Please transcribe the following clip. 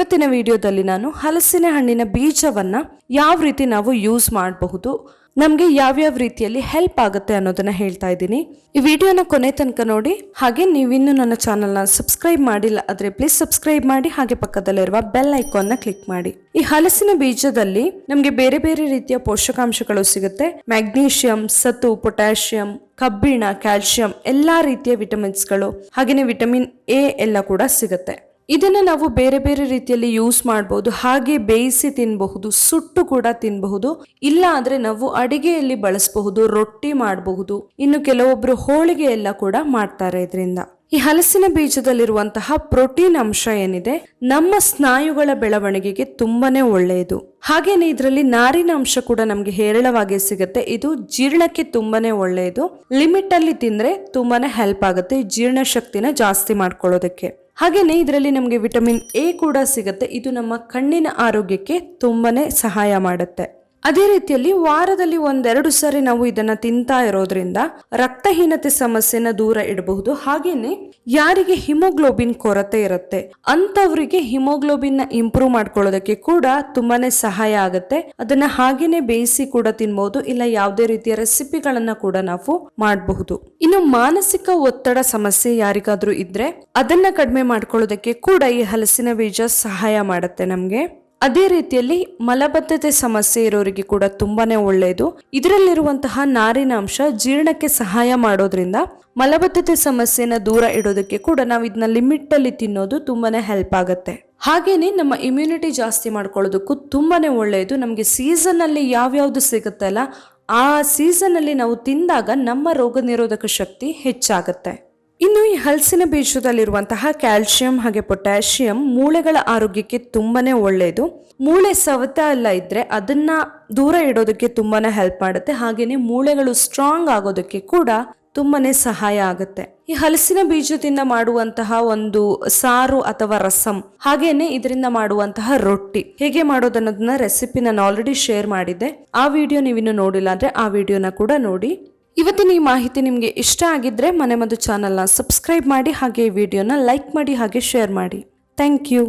ಇವತ್ತಿನ ವಿಡಿಯೋದಲ್ಲಿ ನಾನು ಹಲಸಿನ ಹಣ್ಣಿನ ಬೀಜವನ್ನ ಯಾವ ರೀತಿ ನಾವು ಯೂಸ್ ಮಾಡಬಹುದು, ನಮಗೆ ಯಾವ್ಯಾವ ರೀತಿಯಲ್ಲಿ ಹೆಲ್ಪ್ ಆಗುತ್ತೆ ಅನ್ನೋದನ್ನ ಹೇಳ್ತಾ ಇದ್ದೀನಿ. ಈ ವಿಡಿಯೋನ ಕೊನೆ ತನಕ ನೋಡಿ, ಹಾಗೆ ನೀವಿನ್ನೂ ನನ್ನ ಚಾನಲ್ನ ಸಬ್ಸ್ಕ್ರೈಬ್ ಮಾಡಿಲ್ಲ ಆದ್ರೆ ಪ್ಲೀಸ್ ಸಬ್ಸ್ಕ್ರೈಬ್ ಮಾಡಿ, ಹಾಗೆ ಪಕ್ಕದಲ್ಲಿರುವ ಬೆಲ್ ಐಕಾನ್ನ ಕ್ಲಿಕ್ ಮಾಡಿ. ಈ ಹಲಸಿನ ಬೀಜದಲ್ಲಿ ನಮಗೆ ಬೇರೆ ಬೇರೆ ರೀತಿಯ ಪೋಷಕಾಂಶಗಳು ಸಿಗುತ್ತೆ. ಮ್ಯಾಗ್ನೀಷಿಯಂ ಸತು ಪೊಟ್ಯಾಷಿಯಂ ಕಬ್ಬಿಣ ಕ್ಯಾಲ್ಸಿಯಂ ಎಲ್ಲಾ ರೀತಿಯ ವಿಟಮಿನ್ಸ್ಗಳು ಹಾಗೆಯೇ ವಿಟಮಿನ್ ಎ ಎಲ್ಲ ಕೂಡ ಸಿಗುತ್ತೆ. ಇದನ್ನ ನಾವು ಬೇರೆ ಬೇರೆ ರೀತಿಯಲ್ಲಿ ಯೂಸ್ ಮಾಡಬಹುದು ಹಾಗೆ ಬೇಯಿಸಿ ತಿನ್ನಬಹುದು ಸುಟ್ಟು ಕೂಡ ತಿನ್ನಬಹುದು ಇಲ್ಲ ಅಂದ್ರೆ ನಾವು ಅಡಿಗೆಯಲ್ಲಿ ಬಳಸಬಹುದು, ರೊಟ್ಟಿ ಮಾಡಬಹುದು. ಇನ್ನು ಕೆಲವೊಬ್ರು ಹೋಳಿಗೆ ಎಲ್ಲ ಕೂಡ ಮಾಡ್ತಾರೆ ಇದರಿಂದ. ಈ ಹಲಸಿನ ಬೀಜದಲ್ಲಿರುವಂತಹ ಪ್ರೋಟೀನ್ ಅಂಶ ಏನಿದೆ, ನಮ್ಮ ಸ್ನಾಯುಗಳ ಬೆಳವಣಿಗೆಗೆ ತುಂಬಾನೇ ಒಳ್ಳೆಯದು. ಹಾಗೇನೆ ಇದರಲ್ಲಿ ನಾರಿನ ಅಂಶ ಕೂಡ ನಮಗೆ ಹೇರಳವಾಗಿ ಸಿಗುತ್ತೆ. ಇದು ಜೀರ್ಣಕ್ಕೆ ತುಂಬಾನೇ ಒಳ್ಳೆಯದು. ಲಿಮಿಟ್ ಅಲ್ಲಿ ತಿಂದ್ರೆ ತುಂಬಾನೇ ಹೆಲ್ಪ್ ಆಗುತ್ತೆ ಜೀರ್ಣ ಶಕ್ತಿನ ಜಾಸ್ತಿ ಮಾಡ್ಕೊಳ್ಳೋದಕ್ಕೆ. ಹಾಗೇನೆ ಇದರಲ್ಲಿ ನಮಗೆ ವಿಟಮಿನ್ ಎ ಕೂಡ ಸಿಗುತ್ತೆ. ಇದು ನಮ್ಮ ಕಣ್ಣಿನ ಆರೋಗ್ಯಕ್ಕೆ ತುಂಬಾ ಸಹಾಯ ಮಾಡುತ್ತೆ. ಅದೇ ರೀತಿಯಲ್ಲಿ ವಾರದಲ್ಲಿ ಒಂದೆರಡು ಸಾರಿ ನಾವು ಇದನ್ನ ತಿಂತಾ ಇರೋದ್ರಿಂದ ರಕ್ತಹೀನತೆ ಸಮಸ್ಯೆನ ದೂರ ಇಡಬಹುದು. ಹಾಗೇನೆ ಯಾರಿಗೆ ಹಿಮೋಗ್ಲೋಬಿನ್ ಕೊರತೆ ಇರುತ್ತೆ ಅಂತವರಿಗೆ ಹಿಮೋಗ್ಲೋಬಿನ್ನ ಇಂಪ್ರೂವ್ ಮಾಡ್ಕೊಳ್ಳೋದಕ್ಕೆ ಕೂಡ ತುಂಬಾನೇ ಸಹಾಯ ಆಗುತ್ತೆ. ಅದನ್ನ ಹಾಗೇನೆ ಬೇಯಿಸಿ ಕೂಡ ತಿನ್ಬಹುದು ಇಲ್ಲ ಯಾವುದೇ ರೀತಿಯ ರೆಸಿಪಿಗಳನ್ನ ಕೂಡ ನಾವು ಮಾಡಬಹುದು. ಇನ್ನು ಮಾನಸಿಕ ಒತ್ತಡ ಸಮಸ್ಯೆ ಯಾರಿಗಾದ್ರೂ ಇದ್ರೆ ಅದನ್ನ ಕಡಿಮೆ ಮಾಡ್ಕೊಳ್ಳೋದಕ್ಕೆ ಕೂಡ ಈ ಹಲಸಿನ ಬೀಜ ಸಹಾಯ ಮಾಡುತ್ತೆ ನಮ್ಗೆ. ಅದೇ ರೀತಿಯಲ್ಲಿ ಮಲಬದ್ಧತೆ ಸಮಸ್ಯೆ ಇರೋರಿಗೆ ಕೂಡ ತುಂಬಾನೇ ಒಳ್ಳೆಯದು ಇದರಲ್ಲಿರುವಂತಹ ನಾರಿನ ಅಂಶ ಜೀರ್ಣಕ್ಕೆ ಸಹಾಯ ಮಾಡೋದ್ರಿಂದ ಮಲಬದ್ಧತೆ ಸಮಸ್ಯೆನ ದೂರ ಇಡೋದಕ್ಕೆ ಕೂಡ ನಾವು ಇದನ್ನ ಲಿಮಿಟ್ ಅಲ್ಲಿ ತಿನ್ನೋದು ತುಂಬಾನೇ ಹೆಲ್ಪ್ ಆಗುತ್ತೆ. ಹಾಗೇನೆ ನಮ್ಮ ಇಮ್ಯುನಿಟಿ ಜಾಸ್ತಿ ಮಾಡ್ಕೊಳ್ಳೋದಕ್ಕೂ ತುಂಬಾನೇ ಒಳ್ಳೆಯದು ನಮಗೆ ಸೀಸನ್ ಅಲ್ಲಿ ಯಾವ್ಯಾವ್ದು ಸಿಗುತ್ತಲ್ಲ, ಆ ಸೀಸನ್ ಅಲ್ಲಿ ನಾವು ತಿಂದಾಗ ನಮ್ಮ ರೋಗ ನಿರೋಧಕ ಶಕ್ತಿ ಹೆಚ್ಚಾಗುತ್ತೆ. ಇನ್ನು ಈ ಹಲಸಿನ ಬೀಜದಲ್ಲಿರುವಂತಹ ಕ್ಯಾಲ್ಸಿಯಂ ಹಾಗೆ ಪೊಟ್ಯಾಷಿಯಂ ಮೂಳೆಗಳ ಆರೋಗ್ಯಕ್ಕೆ ತುಂಬಾನೇ ಒಳ್ಳೆಯದು ಮೂಳೆ ಸವತ ಎಲ್ಲ ಇದ್ರೆ ಅದನ್ನ ದೂರ ಇಡೋದಕ್ಕೆ ತುಂಬಾನೇ ಹೆಲ್ಪ್ ಮಾಡುತ್ತೆ. ಹಾಗೇನೆ ಮೂಳೆಗಳು ಸ್ಟ್ರಾಂಗ್ ಆಗೋದಕ್ಕೆ ಕೂಡ ತುಂಬಾನೇ ಸಹಾಯ ಆಗುತ್ತೆ. ಈ ಹಲಸಿನ ಬೀಜದಿಂದ ಮಾಡುವಂತಹ ಒಂದು ಸಾರು ಅಥವಾ ರಸಂ, ಹಾಗೇನೆ ಇದರಿಂದ ಮಾಡುವಂತಹ ರೊಟ್ಟಿ, ಹೇಗೆ ಮಾಡೋದನ್ನೋದನ್ನ ರೆಸಿಪಿ ನಾನು ಆಲ್ರೆಡಿ ಶೇರ್ ಮಾಡಿದ್ದೆ. ಆ ವಿಡಿಯೋ ನೀವಿನ್ನು ನೋಡಿಲ್ಲ ಅಂದ್ರೆ ಆ ವಿಡಿಯೋನ ಕೂಡ ನೋಡಿ. ಇವತ್ತಿನ ಈ ಮಾಹಿತಿ ನಿಮಗೆ ಇಷ್ಟ ಆಗಿದ್ರೆ ಮನೆ ಮದ್ದು ಚಾನಲ್ನ ಸಬ್ಸ್ಕ್ರೈಬ್ ಮಾಡಿ ಹಾಗೆ ವಿಡಿಯೋನ ಲೈಕ್ ಮಾಡಿ ಹಾಗೆ ಶೇರ್ ಮಾಡಿ. Thank you